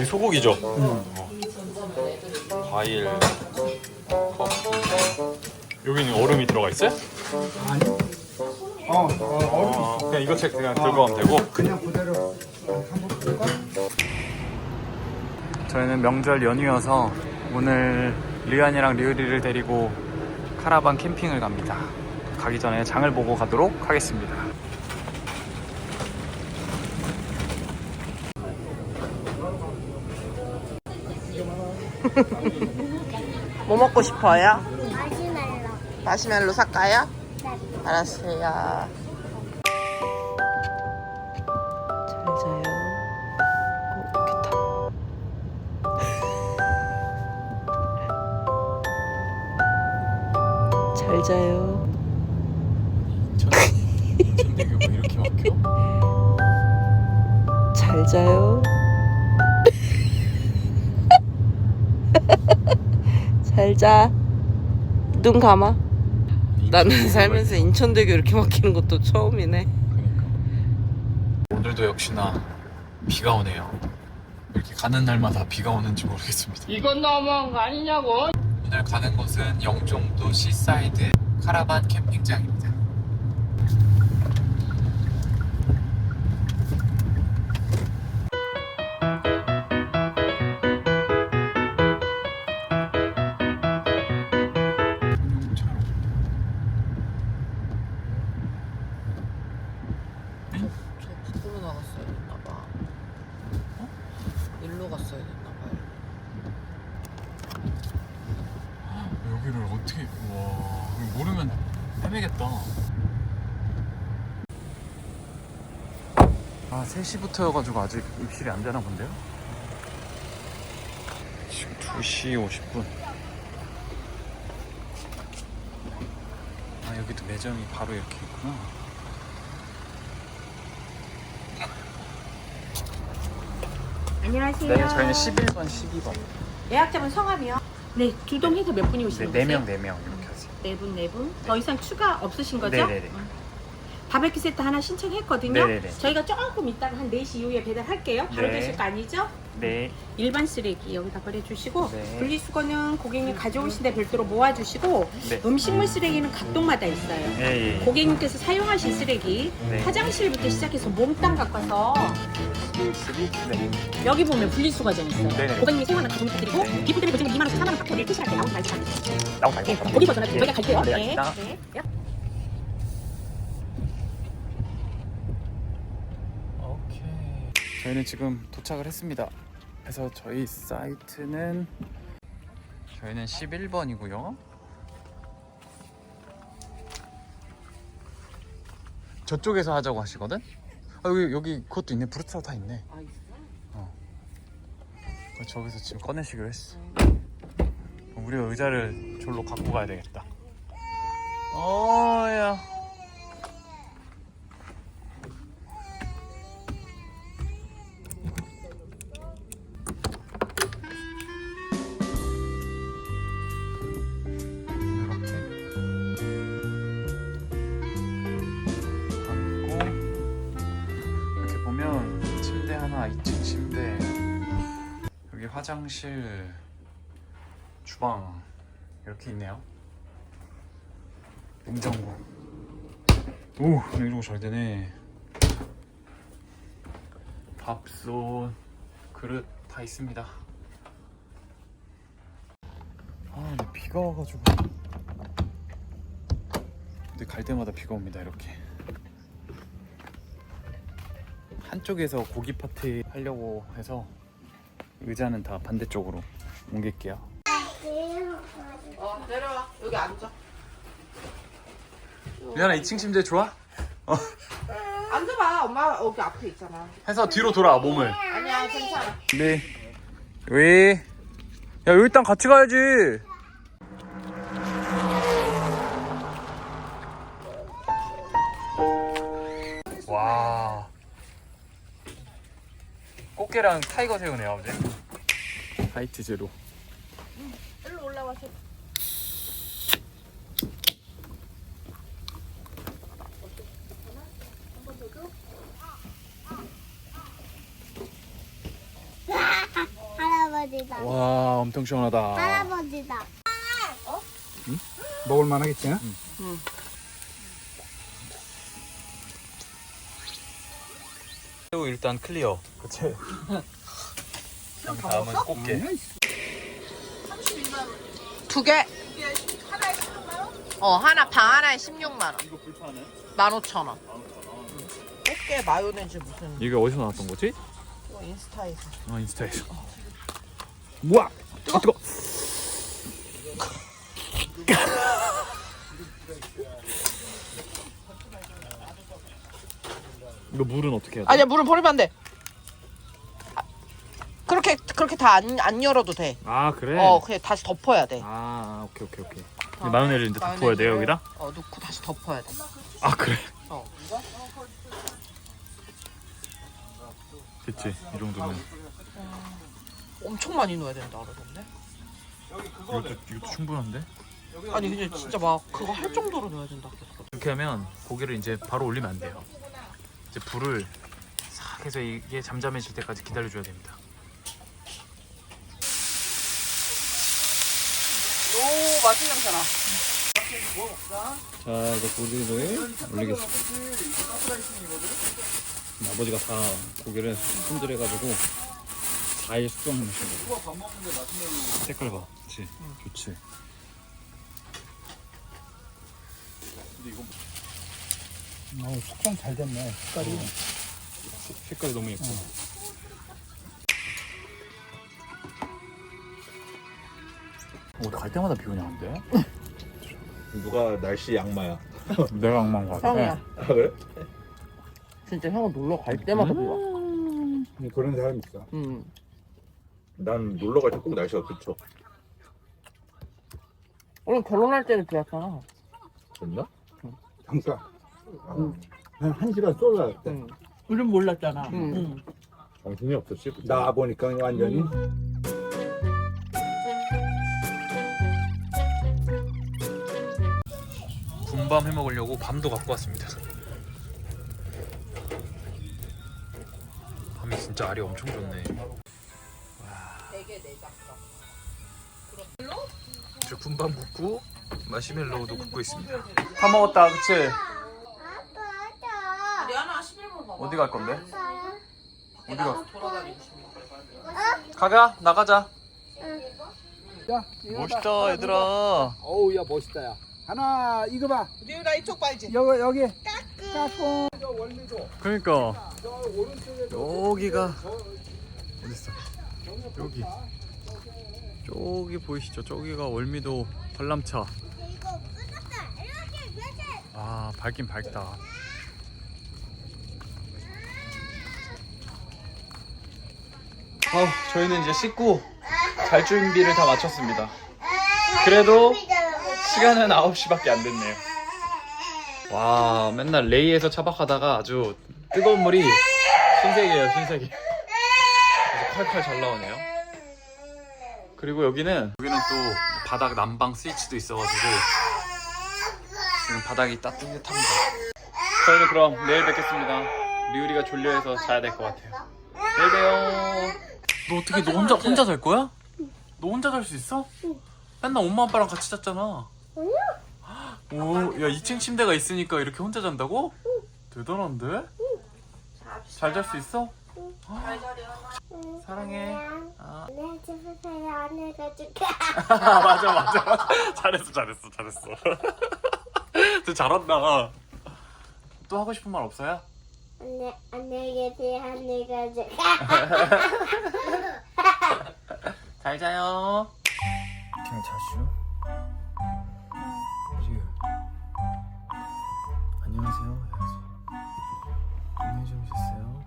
이 소고기죠? 어. 과일, 커피. 여기는 얼음이 들어가 있어요? 아니. 어, 어, 어. 아, 그냥 이거 책 그냥 들고 가면 되고. 그냥 그대로 한번 볼까? 저희는 명절 연휴여서 오늘 리안이랑 리우리를 데리고 카라반 캠핑을 갑니다. 가기 전에 장을 보고 가도록 하겠습니다. 뭐 먹고 싶어요? 마시멜로. 마시멜로 살까요? 네. 알았어요. 잘 자요. 어, 좋겠다. 잘 자요. 천대교가 이렇게 막혀? 잘 자요. 잘 자. 눈 감아. 나는 살면서 인천대교 이렇게 막히는 것도 처음이네. 그러니까. 오늘도 역시나 비가 오네요. 이렇게 가는 날마다 비가 오는지 모르겠습니다. 이건 너무한 거 아니냐고. 오늘 가는 곳은 영종도 시사이드 카라반 캠핑장입니다. 아 3시부터여가지고 아직 입실이 안 되나 본데요? 지금 2시 50분. 아 여기도 매점이 바로 이렇게 있구나. 안녕하세요. 네 저희는 11번 12번. 예약자분 성함이요? 네, 두 동 해서 몇 분이 네, 오시는 네 거세요? 명, 네명 이렇게 하세요. 네 분, 네 분. 더 이상 추가 없으신 거죠? 네네네. 어. 바베큐 세트 하나 신청했거든요. 네네네. 저희가 조금 이따가 한 4시 이후에 배달할게요. 바로 네. 되실 거 아니죠? 네. 일반 쓰레기 여기다 버려주시고 네. 분리수거는 고객님 가져오신 데 별도로 모아주시고 네. 음식물 쓰레기는 각동마다 있어요. 예, 예. 고객님께서 사용하신 쓰레기 네. 화장실부터 시작해서 몸땅 깎아서 네. 여기 보면 분리수거장 있어요. 네네. 고객님이 사용하는 가공 부탁드리고 네. 기부 때문에 거짓말 2만 원씩 4만 원 받고 표시할 때 드세요. 나오고 네, 갈게요. 거기 버전은 저희가 갈게요. 네, 네. 알겠습니다. 네. 오케이. 저희는 지금 도착을 했습니다. 그래서 저희 사이트는 저희는 11번이고요. 저쪽에서 하자고 하시거든? 아, 여기 여기 그것도 있네. 브루트라고 다 있네. 아, 있어? 그래서 저기서 지금 꺼내시기로 했어. 우리가 의자를 졸로 갖고 가야 되겠다. 어야. 화장실, 주방 이렇게 있네요. 냉장고. 오, 냉장고 잘 되네. 밥솥, 그릇 다 있습니다. 아, 근데 비가 와가지고. 근데 갈 때마다 비가 옵니다, 이렇게. 한쪽에서 고기 파티 하려고 해서 의자는 다 반대쪽으로 옮길게요. 어, 내려와. 여기 앉아. 미안아 2층 침대 좋아? 앉아봐. 엄마 여기 앞에 있잖아. 해서 뒤로 돌아 몸을. 아니야, 괜찮아. 네. 왜? 야 여기 일단 같이 가야지. 와. 꽃게랑 타이거 새우네요 아버지. 하이트 제로. 일로 올라와서. 와 엄청 시원하다. 할아버지다. 먹을 만하겠지? 응. 새우 일단 클리어. 그치? 다음은 꽃게. 두 개. 어 하나 방 하나에 16만 원. 이거 불판은? 15,000원. 꽃게 마요네즈 무슨 이게 어디서 나왔던 거지? 이거 인스타에서. 아 인스타에서. 우와. 뜨거. 뜨거. 이거 물은 어떻게 해야 돼? 아니야 물은 버리면 안 돼. 아, 그렇게 그렇게 다 안 안 열어도 돼. 아 그래? 어 그냥 다시 덮어야 돼. 아 오케이 오케이 오케이. 어, 마요네즈 이제 다 부어야 돼요 마요네즈를, 여기다? 어 넣고 다시 덮어야 돼. 아 그래? 어. 됐지 이 정도면. 엄청 많이 넣어야 된다 그러던데. 이것도 이것도 충분한데? 아니 그냥 진짜 막 그거 할 정도로 넣어야 된다 그랬어. 이렇게 하면 고기를 이제 바로 올리면 안 돼요. 이제 불을 싹 해서 이게 잠잠해질 때까지 기다려줘야 됩니다. 오 맛있는 냄새 나. 자 이제 고기를 올리겠습니다. 아버지가 다 고기를 손질해가지고 4일 숙성해놓으신 거. 색깔 봐, 그렇지? 좋지. 어, 숙성 잘 됐네. 색깔이. 색깔이 너무 예뻐. 어, 갈 때마다 비 오냐 근데? 누가 날씨 양마야? 내가 악마인 것 같아. 형이야. 아 그래? 진짜 형은 놀러 갈 때마다 비 와. 음, 그런 사람 있어. 음. 난 놀러 갈 때 꼭 날씨가 그쳐. 오늘 결혼할 때는 비 왔잖아. 됐나? 그러니까 한, 한 시간 쏠라왔대. 응. 우린 몰랐잖아. 응. 응. 정신이 없었지. 그때. 나 보니까 완전히 군밤 해 먹으려고 밤도 갖고 왔습니다. 밤이 진짜 알이 엄청 좋네. 저 군밤 굽고 마시멜로우도 굽고 있습니다. 다 먹었다, 그치? 리아나 11분 봐봐. 어디 갈 건데? 어디 가? 가가 나가자. 야, 멋있다, 얘들아. 어우, 야, 멋있다, 야. 하나, 이거 봐. 리우나 이쪽 봐야지. 여기, 여기. 까꿍. 저. 그러니까 저 오른쪽에 여기가 어디 있어? 여기. 저기 보이시죠? 저기가 월미도 관람차. 아 밝긴 밝다. 아 저희는 이제 씻고 잘 준비를 다 마쳤습니다. 그래도 시간은 9시밖에 안 됐네요. 와 맨날 레이에서 차박하다가 아주 뜨거운 물이 신세계예요 신세계. 아주 콸콸 잘 나오네요. 그리고 여기는 여기는 또 바닥 난방 스위치도 있어가지고 지금 바닥이 따뜻합니다. 저희는 그럼 내일 뵙겠습니다. 리우리가 졸려해서 자야 될 것 같아요. 내일 봬요. 너 어떻게 너 혼자 혼자 잘 거야? 너 혼자 잘 수 있어? 맨날 엄마 아빠랑 같이 잤잖아. 오, 야 2층 침대가 있으니까 이렇게 혼자 잔다고? 대단한데? 잘 잘 수 있어? 사랑해. 아. 내 집에 안 해가지고. 맞아 맞아 잘했어 잘했어 잘했어 진짜 잘한다 또 하고 싶은 말 없어요? 안녕, 안녕히 계세요. 안녕히 가세요. 잘 자요 그냥 자슈. 리우. 안녕하세요. 해야지. 안녕히 주무셨어요?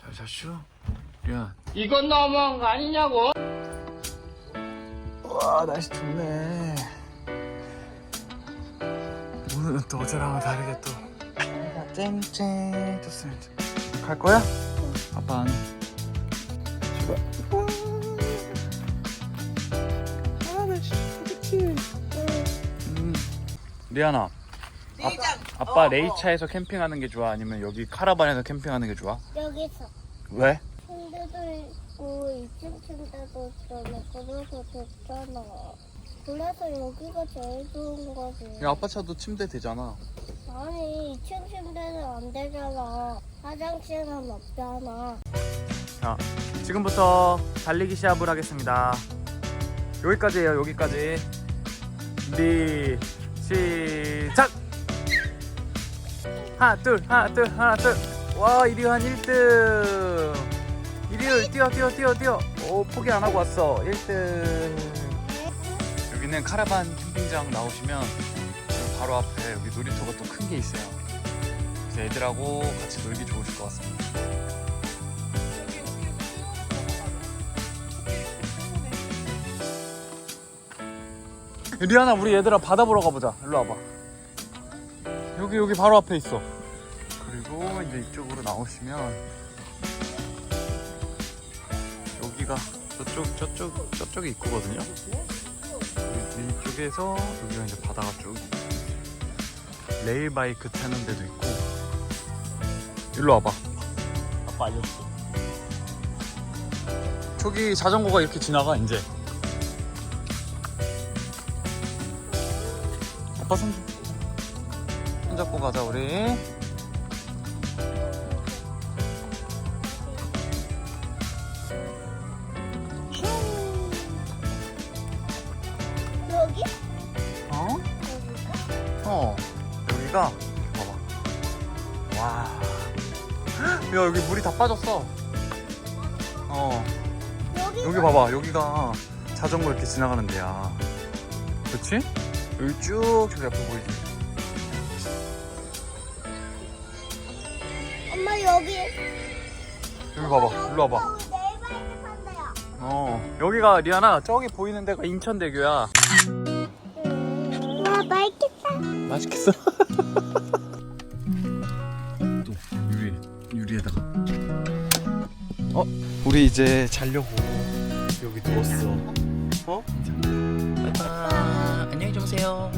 잘 자슈 리안 이건 너무한 거 아니냐고. 와 날씨 좋네 오늘은 또 어제랑은 다르게 또 쨍쨍 좋습니다 갈 거야? 아빠 안 해. 출발 아 음. 아빠 레이차에서 캠핑하는 게 좋아? 아니면 여기 카라반에서 캠핑하는 게 좋아? 여기서 왜? 침대도 있고 2층 침대도 있잖아. 그래서 좋잖아. 그래서 여기가 제일 좋은 거지. 야 아빠 차도 침대 되잖아 아니 2층 침대는 안 되잖아. 화장실은 없잖아. 자 지금부터 달리기 시합을 하겠습니다. 여기까지예요 여기까지. 준비 시작! 하나 둘 하나 둘 하나 둘 와 이리한 1등. 이리요 뛰어 뛰어 뛰어 뛰어. 오 포기 안 하고 왔어. 1등. 여기는 카라반 캠핑장 나오시면 바로 앞에 여기 놀이터가 또 큰 게 있어요 그래서 애들하고 같이 놀기 좋으실 것 같습니다. 리아나 우리 얘들아 바다 보러 가보자. 일로 와봐. 여기 여기 바로 앞에 있어. 그리고 이제 이쪽으로 나오시면 여기가 저쪽 저쪽 저쪽이 입구거든요. 이쪽에서 여기가 이제 바다가 쭉. 레일 바이크 타는 데도 있고 일로 와봐. 아빠 알려줄게. 저기 자전거가 이렇게 지나가 이제. 아빠 손, 좀- 손 잡고 가자 우리. 여기? 어? 여기가? 어 여기가 야, 여기 물이 다 빠졌어 어 여기? 봐봐 여기가 자전거 이렇게 지나가는 데야 그치? 여기 쭉 저기 앞에 보이지 엄마 여기. 여기 봐봐 일로 와봐 산대요. 어 여기가 리아나 저기 보이는 데가 인천대교야 와 맛있겠다. 맛있겠어? 우리 이제 자려고 여기 누웠어 어? 아, 안녕히 주무세요